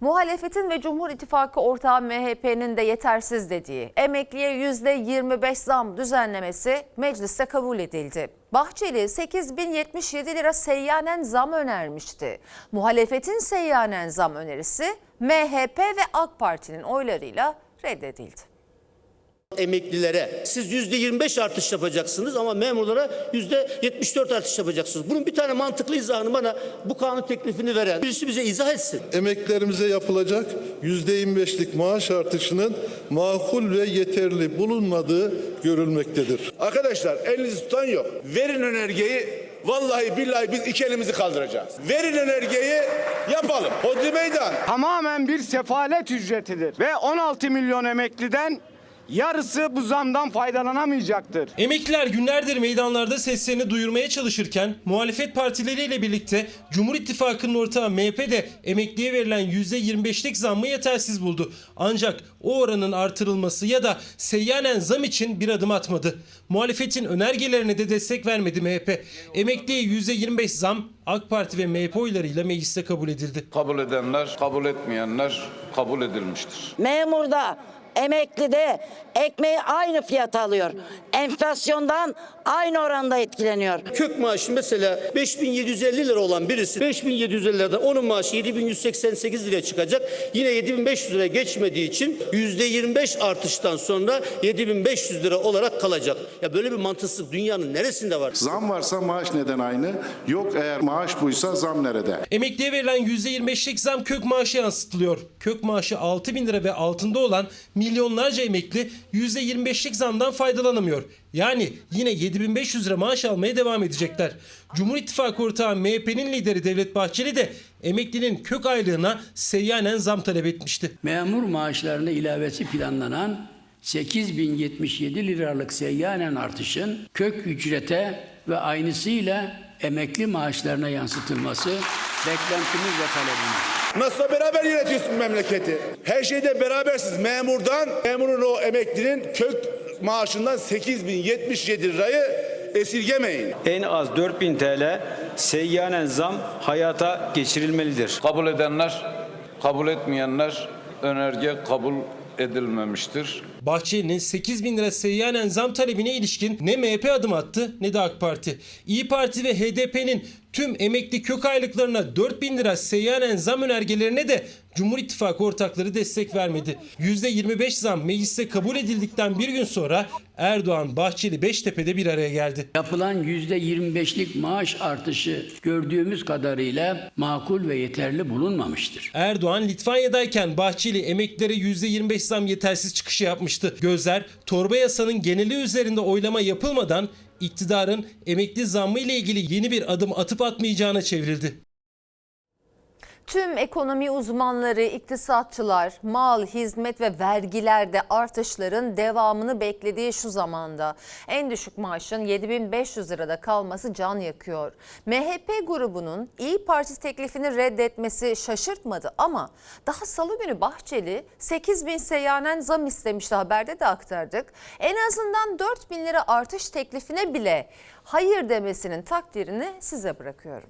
Muhalefetin ve Cumhur İttifakı ortağı MHP'nin de yetersiz dediği emekliye %25 zam düzenlemesi mecliste kabul edildi. Bahçeli 8077 lira seyyanen zam önermişti. Muhalefetin seyyanen zam önerisi MHP ve AK Parti'nin oylarıyla reddedildi. Emeklilere siz yüzde 25 artış yapacaksınız ama memurlara yüzde 74 artış yapacaksınız. Bunun bir tane mantıklı izahını bana bu kanun teklifini veren birisi bize izah etsin. emeklerimize yapılacak %25'lik maaş artışının makul ve yeterli bulunmadığı görülmektedir. Arkadaşlar elinizi tutan yok. Verin önergeyi. Vallahi billahi biz iki elimizi kaldıracağız. Verin önergeyi yapalım. Hodri meydan. tamamen bir sefalet ücretidir. Ve 16 milyon emekliden yarısı bu zamdan faydalanamayacaktır. Emekliler günlerdir meydanlarda seslerini duyurmaya çalışırken muhalefet partileriyle birlikte Cumhur İttifakı'nın ortağı MHP de emekliye verilen %25'lik zammı yetersiz buldu. Ancak o oranın artırılması ya da seyyanen zam için bir adım atmadı. Muhalefetin önergelerine de destek vermedi MHP. Emekliye %25 zam AK Parti ve MHP oylarıyla mecliste kabul edildi. Kabul edenler, kabul etmeyenler kabul edilmiştir. Memurda, emeklide ekmeği aynı fiyata alıyor. Enflasyondan aynı oranda etkileniyor. Kök maaşı mesela 5750 lira olan birisi 5750 liradan onun maaşı 7188 liraya çıkacak. Yine 7500 liraya geçmediği için %25 artıştan sonra 7500 lira olarak kalacak. Ya böyle bir mantıksızlık dünyanın neresinde var? Zam varsa maaş neden aynı? Yok eğer maaş buysa zam nerede? Emekliye verilen %25'lik zam kök maaşı yansıtılıyor. Kök maaşı 6 bin lira ve altında olan milyonlarca emekli %25'lik zamdan faydalanamıyor. Yani yine 7500 lira maaş almaya devam edecekler. Cumhur İttifakı ortağı MHP'nin lideri Devlet Bahçeli de emeklinin kök aylığına seyyanen zam talep etmişti. Memur maaşlarına ilavesi planlanan 8077 liralık seyyanen artışın kök ücrete ve aynısıyla emekli maaşlarına yansıtılması beklentimiz ve talebimiz. Nasıl beraber yönetiyorsun memleketi? Her şeyde berabersiz. Memurdan, memurun o emeklinin kök maaşından 8077 lirayı esirgemeyin. En az 4000 TL seyyanen zam hayata geçirilmelidir. Kabul edenler, kabul etmeyenler önerge kabul edilmemiştir. Bahçeli'nin 8 bin lira seyyanen zam talebine ilişkin ne MHP adım attı ne de AK Parti. İyi Parti ve HDP'nin tüm emekli kök aylıklarına 4 bin lira seyyanen zam önergelerine de Cumhur İttifakı ortakları destek vermedi. %25 zam mecliste kabul edildikten bir gün sonra Erdoğan, Bahçeli, Beştepe'de bir araya geldi. Yapılan %25'lik maaş artışı gördüğümüz kadarıyla makul ve yeterli bulunmamıştır. Erdoğan Litvanya'dayken Bahçeli emeklilere %25 zam yetersiz çıkışı yapmıştı. Gözler torba yasanın geneli üzerinde oylama yapılmadan iktidarın emekli zammı ile ilgili yeni bir adım atıp atmayacağına çevrildi. Tüm ekonomi uzmanları, iktisatçılar, mal, hizmet ve vergilerde artışların devamını beklediği şu zamanda en düşük maaşın 7500 lirada kalması can yakıyor. MHP grubunun İyi Parti teklifini reddetmesi şaşırtmadı ama daha salı günü Bahçeli 8000 seyyanen zam istemişti haberde de aktardık. En azından 4000 lira artış teklifine bile hayır demesinin takdirini size bırakıyorum.